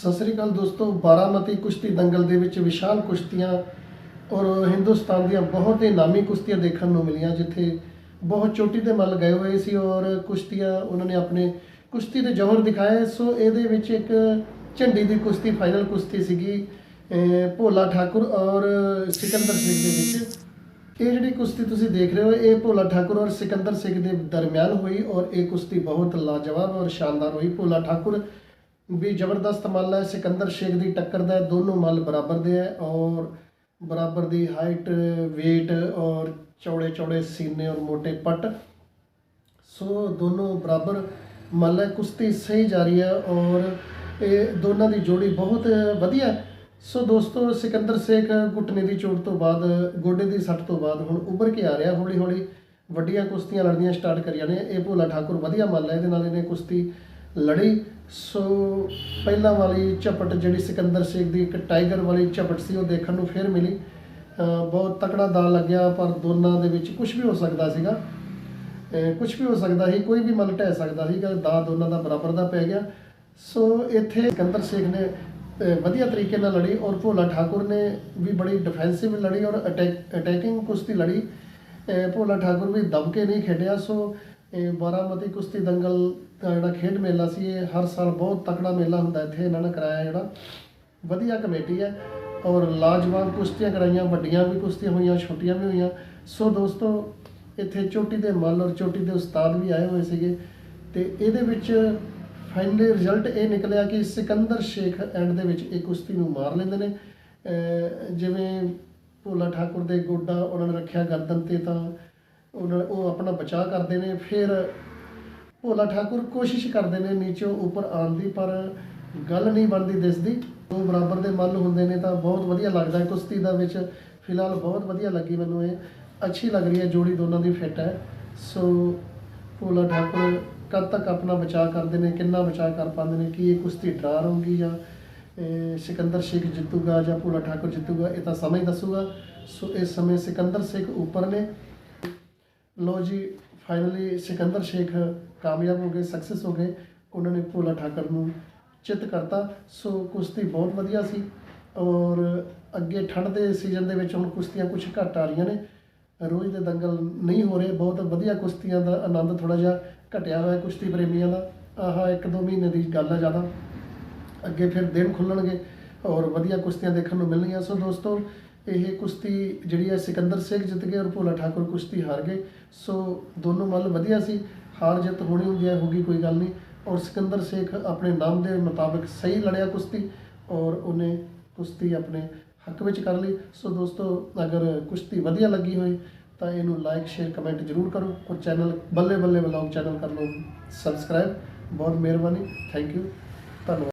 ਸਤਿ ਸ੍ਰੀ ਅਕਾਲ ਦੋਸਤੋ, ਬਾਰਾਮਤੀ ਕੁਸ਼ਤੀ ਦੰਗਲ ਦੇ ਵਿੱਚ ਵਿਸ਼ਾਲ ਕੁਸ਼ਤੀਆਂ ਔਰ ਹਿੰਦੁਸਤਾਨ ਦੀਆਂ ਬਹੁਤ ਹੀ ਨਾਮੀ ਕੁਸ਼ਤੀਆਂ ਦੇਖਣ ਨੂੰ ਮਿਲੀਆਂ, ਜਿੱਥੇ ਬਹੁਤ ਚੋਟੀ ਦੇ ਮੱਲ ਗਏ ਹੋਏ ਸੀ ਔਰ ਕੁਸ਼ਤੀਆਂ ਉਹਨਾਂ ਨੇ ਆਪਣੇ ਕੁਸ਼ਤੀ ਦੇ ਜੌਹਰ ਦਿਖਾਏ। ਸੋ ਇਹਦੇ ਵਿੱਚ ਇੱਕ ਝੰਡੀ ਦੀ ਕੁਸ਼ਤੀ ਫਾਈਨਲ ਕੁਸ਼ਤੀ ਸੀਗੀ ਭੋਲਾ ਠਾਕੁਰ ਔਰ ਸਿਕੰਦਰ ਸਿੰਘ ਦੇ ਵਿੱਚ। ਇਹ ਜਿਹੜੀ ਕੁਸ਼ਤੀ ਤੁਸੀਂ ਦੇਖ ਰਹੇ ਹੋ, ਇਹ ਭੋਲਾ ਠਾਕੁਰ ਔਰ ਸਿਕੰਦਰ ਸਿੰਘ ਦੇ ਦਰਮਿਆਨ ਹੋਈ ਔਰ ਇਹ ਕੁਸ਼ਤੀ ਬਹੁਤ ਲਾਜਵਾਬ ਔਰ ਸ਼ਾਨਦਾਰ ਹੋਈ। ਭੋਲਾ ਠਾਕੁਰ ਵੀ ਜ਼ਬਰਦਸਤ ਮੱਲ ਹੈ, ਸਿਕੰਦਰ ਸ਼ੇਖ ਦੀ ਟੱਕਰ ਦਾ ਦੋਨੋਂ ਮੱਲ ਬਰਾਬਰ ਦੇ ਹੈ ਔਰ ਬਰਾਬਰ ਦੀ ਹਾਈਟ weight ਔਰ ਚੌੜੇ ਚੌੜੇ ਸੀਨੇ ਔਰ ਮੋٹے ਪੱਟ। ਸੋ ਦੋਨੋਂ ਬਰਾਬਰ ਮੱਲ ਹੈ, ਕੁਸ਼ਤੀ ਸਹੀ ਜਾ ਰਹੀ ਹੈ ਔਰ ਇਹ ਦੋਨਾਂ ਦੀ ਜੋੜੀ ਬਹੁਤ ਵਧੀਆ ਸੋ ਦੋਸਤੋ, ਸਿਕੰਦਰ ਸ਼ੇਖ ਘੁੱਟਨੇ ਦੀ ਚੋਟ ਤੋਂ ਬਾਅਦ, ਗੋਡੇ ਦੀ ਸੱਟ ਤੋਂ ਬਾਅਦ ਹੁਣ ਉੱਭਰ ਕੇ ਆ ਰਿਹਾ ਹੌਲੀ ਹੌਲੀ ਵੱਡੀਆਂ ਕੁਸ਼ਤੀਆਂ ਲੜਨੀਆਂ ਸਟਾਰਟ ਕਰੀਆਂ ਨੇ। ਇਹ ਭੋਲਾ ਠਾਕੁਰ ਵਧੀਆ ਮੱਲ ਹੈ, ਇਹਦੇ ਨਾਲ ਇਹਨੇ ਕੁਸ਼ਤੀ ਲੜੀ। ਸੋ ਪਹਿਲਾਂ ਵਾਲੀ ਝਪਟ ਜਿਹੜੀ ਸਿਕੰਦਰ ਸ਼ੇਖ ਦੀ ਇੱਕ ਟਾਈਗਰ ਵਾਲੀ ਝਪਟ ਸੀ, ਉਹ ਦੇਖਣ ਨੂੰ ਫਿਰ ਮਿਲੀ। ਬਹੁਤ ਤਕੜਾ ਦਾ ਲੱਗਿਆ, ਪਰ ਦੋਨਾਂ ਦੇ ਵਿੱਚ ਕੁਝ ਵੀ ਹੋ ਸਕਦਾ ਸੀਗਾ। ਕੁਝ ਵੀ ਹੋ ਸਕਦਾ ਸੀ, ਕੋਈ ਵੀ ਮਨ ਢਹਿ ਸਕਦਾ ਸੀਗਾ ਦਾ ਦੋਨਾਂ ਦਾ ਬਰਾਬਰ ਦਾ ਪੈ ਗਿਆ। ਸੋ ਇੱਥੇ ਸਿਕੰਦਰ ਸ਼ੇਖ ਨੇ ਵਧੀਆ ਤਰੀਕੇ ਨਾਲ ਲੜੀ ਔਰ ਭੋਲਾ ਠਾਕੁਰ ਨੇ ਵੀ ਬੜੀ ਡਿਫੈਂਸਿਵ ਲੜੀ ਔਰ ਅਟੈਕ ਅਟੈਕਿੰਗ ਕੁਸ਼ਤੀ ਲੜੀ। ਭੋਲਾ ਠਾਕੁਰ ਵੀ ਦਬ ਕੇ ਨਹੀਂ ਖੇਡਿਆ, ਸੋ ਇਹ ਬਾਰਾਮਤੀ ਕੁਸ਼ਤੀ ਦੰਗਲ ਦਾ ਜਿਹੜਾ ਖੇਡ ਮੇਲਾ ਸੀ, ਇਹ ਹਰ ਸਾਲ ਬਹੁਤ ਤਕੜਾ ਮੇਲਾ ਹੁੰਦਾ ਇੱਥੇ, ਇਹਨਾਂ ਨੇ ਕਰਾਇਆ ਜਿਹੜਾ। ਵਧੀਆ ਕਮੇਟੀ ਹੈ ਔਰ ਲਾਜਵਾਬ ਕੁਸ਼ਤੀਆਂ ਕਰਾਈਆਂ, ਵੱਡੀਆਂ ਵੀ ਕੁਸ਼ਤੀਆਂ ਹੋਈਆਂ, ਛੋਟੀਆਂ ਵੀ ਹੋਈਆਂ। ਸੋ ਦੋਸਤੋ, ਇੱਥੇ ਚੋਟੀ ਦੇ ਮੱਲ ਔਰ ਚੋਟੀ ਦੇ ਉਸਤਾਦ ਵੀ ਆਏ ਹੋਏ ਸੀਗੇ ਤੇ ਇਹਦੇ ਵਿੱਚ ਫਾਈਨਲੀ ਰਿਜ਼ਲਟ ਇਹ ਨਿਕਲਿਆ ਕਿ ਸਿਕੰਦਰ ਸ਼ੇਖ ਐਂਡ ਦੇ ਵਿੱਚ ਇਹ ਕੁਸ਼ਤੀ ਨੂੰ ਮਾਰ ਲੈਂਦੇ ਨੇ। ਜਿਵੇਂ ਭੋਲਾ ਠਾਕੁਰ ਦੇ ਗੋਡਾ, ਉਹਨਾਂ ਨੇ ਰੱਖਿਆ ਗਰਦਨ ਤੇ ਤਾਂ ਉਹਨਾਂ ਉਹ ਆਪਣਾ ਬਚਾਅ ਕਰਦੇ ਨੇ, ਫਿਰ ਭੋਲਾ ਠਾਕੁਰ ਕੋਸ਼ਿਸ਼ ਕਰਦੇ ਨੇ ਨੀਚੋਂ ਉੱਪਰ ਆਉਣ ਦੀ, ਪਰ ਗੱਲ ਨਹੀਂ ਬਣਦੀ ਦਿਸਦੀ ਉਹ ਬਰਾਬਰ ਦੇ ਮੱਲ ਹੁੰਦੇ ਨੇ ਤਾਂ ਬਹੁਤ ਵਧੀਆ ਲੱਗਦਾ ਹੈ। ਕੁਸ਼ਤੀ ਦਾ ਵਿੱਚ ਫਿਲਹਾਲ ਬਹੁਤ ਵਧੀਆ ਲੱਗੀ ਮੈਨੂੰ ਇਹ। ਅੱਛੀ ਲੱਗ ਰਹੀ ਹੈ, ਜੋੜੀ ਦੋਨਾਂ ਦੀ ਫਿੱਟ ਹੈ। ਸੋ ਭੋਲਾ ਠਾਕੁਰ ਕਦ ਤੱਕ ਆਪਣਾ ਬਚਾਅ ਕਰਦੇ ਨੇ, ਕਿੰਨਾ ਬਚਾਅ ਕਰ ਪਾਉਂਦੇ ਨੇ, ਕੀ ਇਹ ਕੁਸ਼ਤੀ ਡਰਾ ਰਹੂਗੀ ਜਾਂ ਸਿਕੰਦਰ ਸ਼ੇਖ ਜਿੱਤੂਗਾ ਜਾਂ ਭੋਲਾ ਠਾਕੁਰ ਜਿੱਤੂਗਾ, ਇਹ ਤਾਂ ਸਮਝ ਦੱਸੂਗਾ। ਸੋ ਇਸ ਸਮੇਂ ਸਿਕੰਦਰ ਸ਼ੇਖ ਉੱਪਰ ਨੇ। ਲੋ ਜੀ ਫਾਈਨਲੀ ਸਿਕੰਦਰ ਸ਼ੇਖ ਕਾਮਯਾਬ ਹੋ ਗਏ ਸਕਸੈਸ ਹੋ ਗਏ। ਉਹਨਾਂ ਨੇ ਭੋਲਾ ਠਾਕਰ ਨੂੰ ਚਿੱਤ ਕਰਤਾ। ਸੋ ਕੁਸ਼ਤੀ ਬਹੁਤ ਵਧੀਆ ਸੀ। ਔਰ ਅੱਗੇ ਠੰਡ ਦੇ ਸੀਜ਼ਨ ਦੇ ਵਿੱਚ ਹੁਣ ਕੁਸ਼ਤੀਆਂ ਕੁਝ ਘੱਟ ਆ ਰਹੀਆਂ ਨੇ। ਰੋਜ਼ ਦੇ ਦੰਗਲ ਨਹੀਂ ਹੋ ਰਹੇ। ਬਹੁਤ ਵਧੀਆ ਕੁਸ਼ਤੀਆਂ ਦਾ ਆਨੰਦ ਥੋੜਾ ਜਿਹਾ ਘਟਿਆ ਹੋਇਆ ਕੁਸ਼ਤੀ ਪ੍ਰੇਮੀਆਂ ਦਾ। ਆਹ, ਇੱਕ ਦੋ ਮਹੀਨੇ ਦੀ ਗੱਲ ਹੈ ਜ਼ਿਆਦਾ। ਅੱਗੇ ਫਿਰ ਦਿਨ ਖੁੱਲਣਗੇ ਔਰ ਵਧੀਆ ਕੁਸ਼ਤੀਆਂ ਦੇਖਣ ਨੂੰ ਮਿਲਣਗੀਆਂ। ਸੋ ਦੋਸਤੋ ਇਹ ਕੁਸ਼ਤੀ ਜਿਹੜੀ ਹੈ ਸਿਕੰਦਰ ਸਿੰਘ ਜਿੱਤ ਗਏ ਔਰ ਭੋਲਾ ਠਾਕੁਰ ਕੁਸ਼ਤੀ ਹਾਰ ਗਏ। ਸੋ ਦੋਨੋਂ ਮੱਲ ਵਧੀਆ ਸੀ। ਹਾਰ ਜਿੱਤ ਹੋਣੀ ਹੁੰਦੀ ਹੈ ਹੋਗੀ ਕੋਈ ਗੱਲ ਨਹੀਂ। ਔਰ ਸਿਕੰਦਰ ਸ਼ੇਖ ਆਪਣੇ ਨਾਮ ਦੇ ਮੁਤਾਬਕ ਸਹੀ ਲੜਿਆ ਕੁਸ਼ਤੀ ਔਰ ਉਹਨੇ ਕੁਸ਼ਤੀ ਆਪਣੇ ਹੱਕ ਵਿੱਚ ਕਰ ਲਈ। ਸੋ ਦੋਸਤੋ, ਅਗਰ ਕੁਸ਼ਤੀ ਵਧੀਆ ਲੱਗੀ ਹੋਈ ਤਾਂ ਇਹਨੂੰ ਲਾਈਕ ਸ਼ੇਅਰ ਕਮੈਂਟ ਜ਼ਰੂਰ ਕਰੋ ਔਰ ਚੈਨਲ ਬੱਲੇ ਬੱਲੇ ਵਲੌਗ ਚੈਨਲ ਕਰ ਲਓ। ਸਬਸਕ੍ਰਾਈਬ। ਬਹੁਤ ਮਿਹਰਬਾਨੀ। ਥੈਂਕ ਯੂ ਧੰਨਵਾਦ।